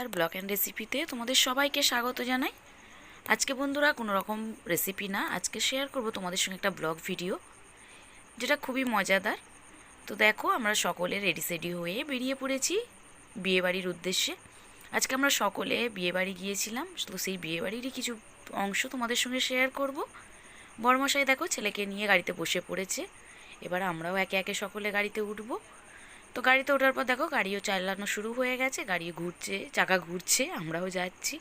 R blog and রেসিপিতে তোমাদের সবাইকে স্বাগত জানাই। আজকে বন্ধুরা কোনো রকম রেসিপি না, আজকে শেয়ার করব তোমাদের সঙ্গে একটা ব্লগ ভিডিও, যেটা খুবই মজাদার। তো দেখো, আমরা সকলে রেডি সেডি হয়ে বেরিয়ে পড়েছি বিয়েবাড়ির উদ্দেশ্যে। আজকে আমরা সকলে বিয়েবাড়ি গিয়েছিলাম, তো সেই বিয়েবাড়িরই কিছু অংশ তোমাদের সঙ্গে শেয়ার করব। বড়মশাই দেখো, ছেলেকে নিয়ে গাড়িতে বসে পড়েছে। এবার আমরাও একে একে সকলে গাড়িতে উঠবো। তো গাড়িতে ওঠার পর দেখো গাড়িও চালানো শুরু হয়ে গেছে গাড়ি ঘুরছে, চাকা ঘুরছে, আমরাও যাচ্ছি।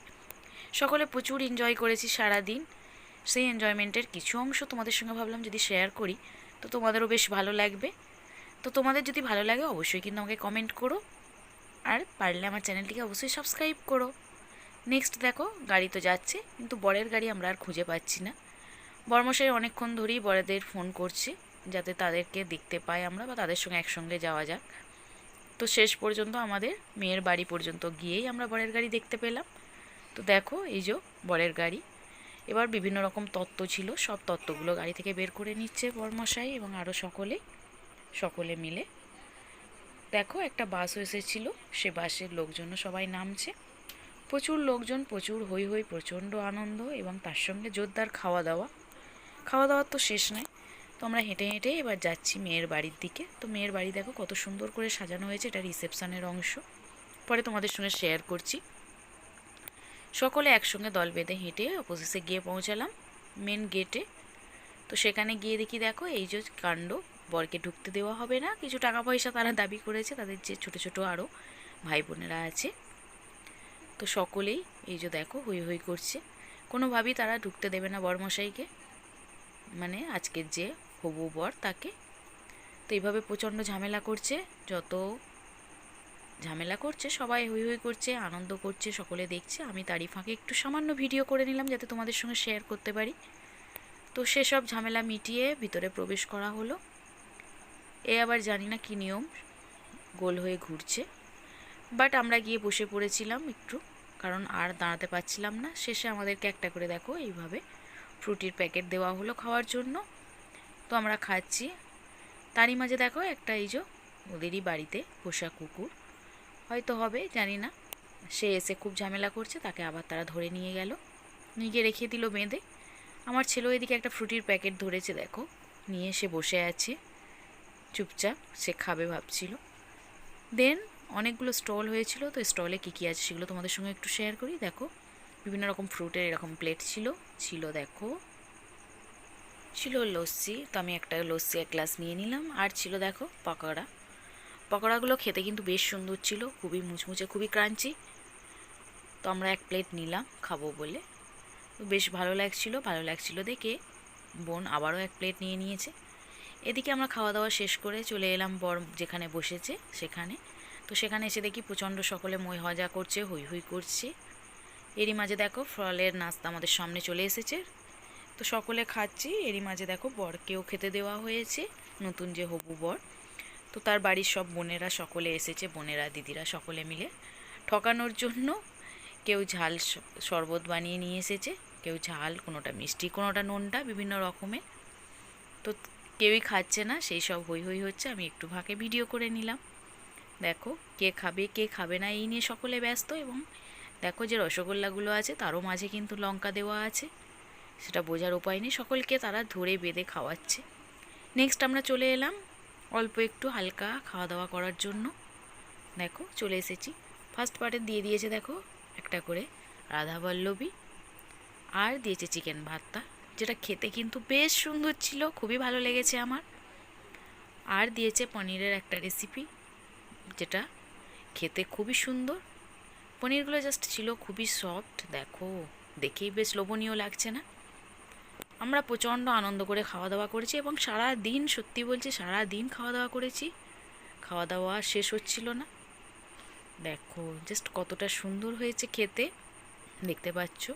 সকলে প্রচুর এনজয় করেছি সারা দিন সেই এনজয়মেন্টের কিছু অংশ তোমাদের সঙ্গে ভাবলাম যদি শেয়ার করি, তো তোমাদেরও বেশ ভালো লাগবে। তো তোমাদের যদি ভালো লাগে অবশ্যই কিন্তু আমাকে কমেন্ট করো। আর পারলে আমার চ্যানেলটিকে অবশ্যই সাবস্ক্রাইব করো। নেক্সট দেখো, গাড়ি তো যাচ্ছে, কিন্তু বরের গাড়ি আমরা আর খুঁজে পাচ্ছি না। বর্মশাই অনেকক্ষণ ধরেই বরেদের ফোন করছে, যাতে তাদেরকে দেখতে পাই আমরা বা তাদের সঙ্গে একসঙ্গে যাওয়া যাক। তো শেষ পর্যন্ত আমাদের মেয়ের বাড়ি পর্যন্ত গিয়েই আমরা বরের গাড়ি দেখতে পেলাম। তো দেখো, এই যে বরের গাড়ি। এবার বিভিন্ন রকম তত্ত্ব ছিল। সব তত্ত্বগুলো গাড়ি থেকে বের করে নিচ্ছে বরমশাই এবং আরও সকলে সকলে মিলে। দেখো, একটা বাসও এসেছিল। সে বাসের লোকজনও সবাই নামছে। প্রচুর লোকজন, প্রচুর হই হই প্রচণ্ড আনন্দ এবং তার সঙ্গে জোরদার খাওয়া দাওয়া। খাওয়া দাওয়ার তো শেষ নয়। তো আমরা হেঁটে হেঁটে এবার যাচ্ছি মেয়ের বাড়ির দিকে। তো মেয়ের বাড়ি দেখো কত সুন্দর করে সাজানো হয়েছে, এটা রিসেপশনের অংশ। পরে তোমাদের সঙ্গে শেয়ার করছি। সকলে একসঙ্গে দল বেঁধে হেঁটে অপোজিসে গিয়ে পৌঁছালাম মেন গেটে তো সেখানে গিয়ে দেখি দেখো, এই যে কাণ্ড, বরকে ঢুকতে দেওয়া হবে না। কিছু টাকা পয়সা তারা দাবি করেছে, তাদের যে ছোট ছোট আরও ভাই বোনেরা আছে। তো সকলেই এই যে দেখো, হই হই করছে। কোনোভাবেই তারা ঢুকতে দেবে না বরমশাইকে। মানে আজকের যে হবু বর তাকে। তো এইভাবে প্রচণ্ড ঝামেলা করছে, যত ঝামেলা করছে, সবাই হই হই করছে, আনন্দ করছে, সকলে দেখছে। আমি তারই ফাঁকে একটু সামান্য ভিডিও করে নিলাম যাতে তোমাদের সঙ্গে শেয়ার করতে পারি। তো সেসব ঝামেলা মিটিয়ে ভিতরে প্রবেশ করা হলো। এ আবার জানি না কী নিয়ম, গোল হয়ে ঘুরছে। বাট আমরা গিয়ে বসে পড়েছিলাম একটু, কারণ আর দাঁড়াতে পারছিলাম না। শেষে আমাদেরকে একটা করে দেখো, এইভাবে ফ্রুটির প্যাকেট দেওয়া হলো খাওয়ার জন্য। তো আমরা খাচ্ছি। তারই মাঝে দেখো একটা এই যে ওদেরই বাড়িতে পোষা কুকুর। হয়তো হবে, জানি না। সে এসে খুব ঝামেলা করছে, তাকে আবার তারা ধরে নিয়ে গেল। নিয়ে রেখে দিল বেঁধে। আমার ছেলেও এদিকে একটা ফ্রুটির প্যাকেট ধরেছে, দেখো। নিয়ে সে বসে আছে। চুপচাপ, সে খাবে ভাবছিল। দেন অনেকগুলো স্টল হয়েছিল, তো স্টলে কী কী আছে সেগুলো তোমাদের সঙ্গে একটু শেয়ার করি। দেখো, বিভিন্ন রকম ফ্রুটের এরকম প্লেট ছিল। ছিল, দেখো ছিল লস্যি, তো আমি একটা লস্যি এক গ্লাস নিয়ে নিলাম। আর ছিল দেখো পকোড়া। পকোড়াগুলো খেতে কিন্তু বেশ সুন্দর ছিল, খুবই মুচমুচে, খুবই ক্রাঞ্চি। তো আমরা এক প্লেট নিলাম খাব বলে। বেশ ভালো লাগছিল ভালো লাগছিল দেখে বোন আবারও এক প্লেট নিয়ে নিয়েছে। এদিকে আমরা খাওয়া দাওয়া শেষ করে চলে এলাম বর যেখানে বসেছে, সেখানে। তো সেখানে এসে দেখি প্রচণ্ড সকলে মই হজা করছে, হই হই করছে। এরই মাঝে দেখো ফলের নাস্তা আমাদের সামনে চলে এসেছে। তো সকলে খাচ্ছি। এরই মাঝে দেখো বরকেও খেতে দেওয়া হয়েছে, নতুন যে হবু বর। তো তার বাড়ির সব বোনেরা সকলে এসেছে, বোনেরা, দিদিরা সকলে মিলে। ঠকানোর জন্য কেউ ঝাল শরবত বানিয়ে নিয়ে এসেছে, কেউ ঝাল, কোনোটা মিষ্টি, কোনোটা নোনটা, বিভিন্ন রকমের। তো কেউই খাচ্ছে না, সেই সব হই হই হচ্ছে, আমি একটু ফাঁকে ভিডিও করে নিলাম। দেখো কে খাবে কে খাবে না, এই নিয়ে সকলে ব্যস্ত এবং দেখো যে রসগোল্লাগুলো আছে, তারও মাঝে কিন্তু লঙ্কা দেওয়া আছে। সেটা বোঝার উপায় নেই। সকলকে তারা ধরে বেঁধে খাওয়াচ্ছে। নেক্সট আমরা চলে এলাম অল্প একটু হালকা খাওয়া দাওয়া করার জন্য। দেখো, চলে এসেছি। ফার্স্ট পার্টে দিয়ে দিয়েছে দেখো, একটা করে রাধাবল্লভী আর দিয়েছে চিকেন ভাতটা, যেটা খেতে কিন্তু বেশ সুন্দর ছিল, খুবই ভালো লেগেছে আমার। আর দিয়েছে পনিরের একটা রেসিপি যেটা খেতে খুবই সুন্দর। পনিরগুলো জাস্ট ছিল খুবই সফট দেখো, দেখেই বেশ লোভনীয় লাগছে না। আমরা প্রচণ্ড আনন্দ করে খাওয়া দাওয়া করেছি এবং সারা দিন, সত্যি বলছি, সারা দিন খাওয়া দাওয়া করেছি। খাওয়া দাওয়া শেষ হচ্ছিল না। দেখো জাস্ট কতটা সুন্দর হয়েছে খেতে, দেখতে পাচ্ছ।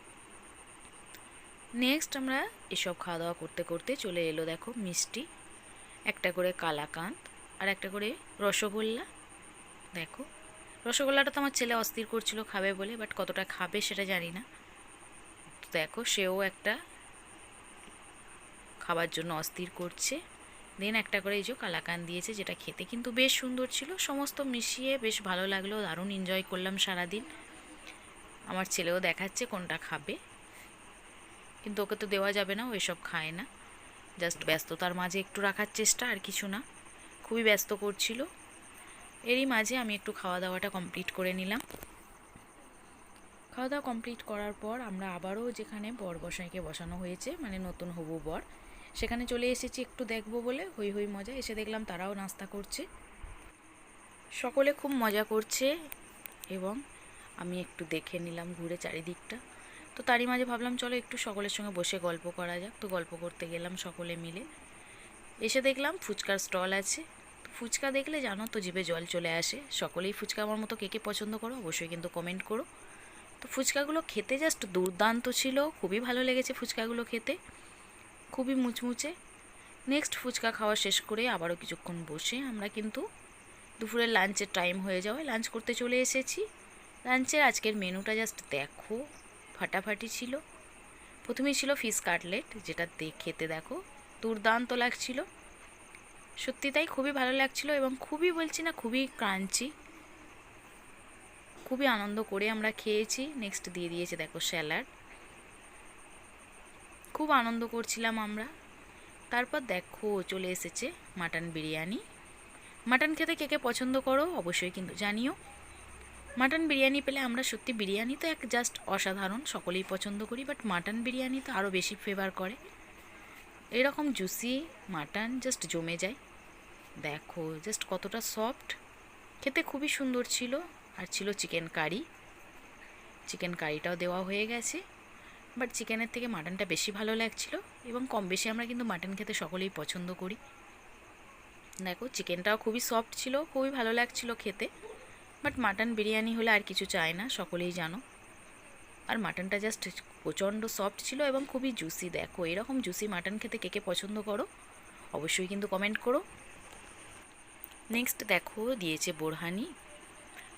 নেক্সট আমরা এসব খাওয়া দাওয়া করতে করতে চলে এলো, দেখো, মিষ্টি। একটা করে কালাকাঁদ আর একটা করে রসগোল্লা। দেখো, রসগোল্লাটা তো আমার ছেলে অস্থির করছিল, খাবে বলে বাট কতটা খাবে সেটা জানি না। দেখো, সেও একটা খাবার জন্য অস্থির করছে। দেন একটা করে এই যে কালাকান দিয়েছে, যেটা খেতে কিন্তু বেশ সুন্দর ছিল। সমস্ত মিশিয়ে বেশ ভালো লাগল, দারুণ এনজয় করলাম সারাদিন। আমার ছেলেও দেখাচ্ছে কোনটা খাবে। কিন্তু ওকে তো দেওয়া যাবে না, ও এসব খায় না। জাস্ট ব্যস্ততার মাঝে একটু রাখার চেষ্টা, আর কিছু না। খুবই ব্যস্ত করছিল। এরই মাঝে আমি একটু খাওয়া দাওয়াটা কমপ্লিট করে নিলাম। খাওয়া দাওয়া কমপ্লিট করার পর আমরা আবারও যেখানে বর বসাইকে বসানো হয়েছে মানে নতুন হবু বর সেখানে চলে এসেছি একটু দেখব বলে, হই হই মজা। এসে দেখলাম তারাও নাস্তা করছে। সকলে খুব মজা করছে এবং আমি একটু দেখে নিলাম ঘুরে চারিদিকটা। তো তারই মাঝে ভাবলাম, চলো একটু সকলের সঙ্গে বসে গল্প করা যাক। তো গল্প করতে গেলাম সকলে মিলে। এসে দেখলাম ফুচকার স্টল আছে। ফুচকা দেখলে জানো তো, জিভে জল চলে আসে। সকলেই ফুচকা আমার মতো কে কে পছন্দ করো অবশ্যই কিন্তু কমেন্ট করো। তো ফুচকাগুলো খেতে জাস্ট দুর্দান্ত ছিল। খুবই ভালো লেগেছে ফুচকাগুলো খেতে। খুবই মুচমুচে। নেক্সট ফুচকা খাওয়া শেষ করে আবারও কিছুক্ষণ বসে আমরা কিন্তু দুপুরের লাঞ্চের টাইম হয়ে যাওয়ায় লাঞ্চ করতে চলে এসেছি। লাঞ্চের আজকের মেনুটা জাস্ট দেখো, ফাটাফাটি ছিল। প্রথমেই ছিল ফিশ কাটলেট যেটা খেতে দেখো, দুর্দান্ত লাগছিল। সত্যি তাই খুবই ভালো লাগছিল এবং খুবই বলছি না খুবই ক্রাঞ্চি খুবই আনন্দ করে আমরা খেয়েছি। নেক্সট দিয়ে দিয়েছে দেখো স্যালাড খুব আনন্দ করছিলাম আমরা। তারপর দেখো চলে এসেছে মাটন বিরিয়ানি। মাটন খেতে কে কে পছন্দ করো অবশ্যই কিন্তু জানিও। মাটন বিরিয়ানি পেলে আমরা সত্যি বিরিয়ানি তো এক জাস্ট অসাধারণ, সকলেই পছন্দ করি বাট মাটন বিরিয়ানি তো আরও বেশি ফেভার করে। এরকম জুসি মাটন জাস্ট জমে যায়। দেখো জাস্ট কতটা সফট খেতে খুবই সুন্দর ছিল, আর ছিল চিকেন কারি চিকেন কারিটাও দেওয়া হয়ে গেছে। বাট চিকেনের থেকে মাটনটা বেশি ভালো লাগছিল এবং কম বেশি আমরা কিন্তু মাটন খেতে সকলেই পছন্দ করি। দেখো, চিকেনটাও খুবই সফট ছিল, খুবই ভালো লাগছিল খেতে বাট মাটন বিরিয়ানি হলে আর কিছু চায় না, সকলেই জানো। আর মাটনটা জাস্ট প্রচণ্ড সফট ছিল এবং খুবই জুসি দেখো, এরকম জুসি মাটন খেতে কে কে পছন্দ করো, অবশ্যই কিন্তু কমেন্ট করো। নেক্সট দেখো, দিয়েছে বোরহানি।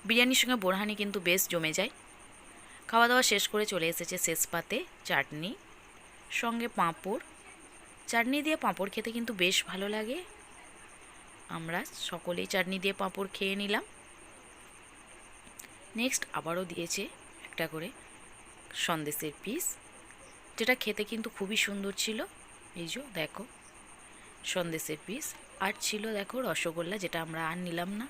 বিরিয়ানির সঙ্গে বোরহানি কিন্তু বেশ জমে যায়। খাওয়া দাওয়া শেষ করে চলে এসেছে শেষ পাতে চাটনি, সঙ্গে পাঁপড়। চাটনি দিয়ে পাঁপড় খেতে কিন্তু বেশ ভালো লাগে। আমরা সকলেই চাটনি দিয়ে পাঁপড় খেয়ে নিলাম। নেক্সট আবারও দিয়েছে একটা করে সন্দেশের পিস, যেটা খেতে কিন্তু খুবই সুন্দর ছিল। এই যে, দেখো। সন্দেশের পিস। আর ছিল, দেখো, রসগোল্লা, যেটা আমরা আর নিলাম না,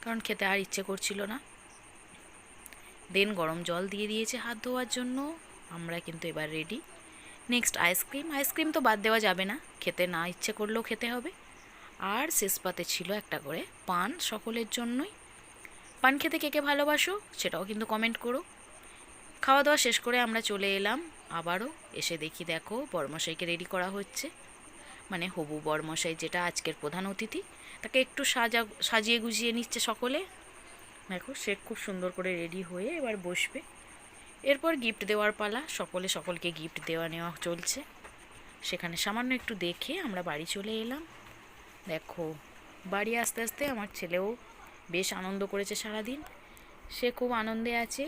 কারণ খেতে আর ইচ্ছে করছিল না। দেন গরম জল দিয়ে দিয়েছে হাত ধোয়ার জন্য। আমরা কিন্তু এবার রেডি নেক্সট আইসক্রিম আইসক্রিম তো বাদ দেওয়া যাবে না। খেতে না ইচ্ছে করলেও খেতে হবে। আর শেষ পাতে ছিল একটা করে পান সকলের জন্যই। পান খেতে কে কে ভালোবাসো সেটাও কিন্তু কমেন্ট করো। খাওয়া দাওয়া শেষ করে আমরা চলে এলাম আবারও। এসে দেখি দেখো বরমশাইকে রেডি করা হচ্ছে। মানে হবু বরমশাই যেটা আজকের প্রধান অতিথি। তাকে একটু সাজা, সাজিয়ে গুজিয়ে নিচ্ছে সকলে। দেখো, সে খুব সুন্দর করে রেডি হয়ে এবার বসবে। এরপর গিফট দেওয়ার পালা, সকলে সকলকে গিফট দেওয়া নেওয়া চলছে। সেখানে সামান্য একটু দেখে আমরা বাড়ি চলে এলাম। দেখো, বাড়ি আস্তে আস্তে আমার ছেলেও বেশ আনন্দ করেছে সারাদিন। সে খুব আনন্দে আছে,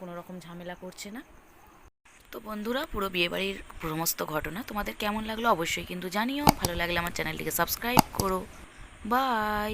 কোনো রকম ঝামেলা করছে না। তো বন্ধুরা, পুরো বিয়েবাড়ির সমস্ত ঘটনা তোমাদের কেমন লাগল অবশ্যই কিন্তু জানিও। ভালো লাগলে আমার চ্যানেলটিকে সাবস্ক্রাইব করো। বাই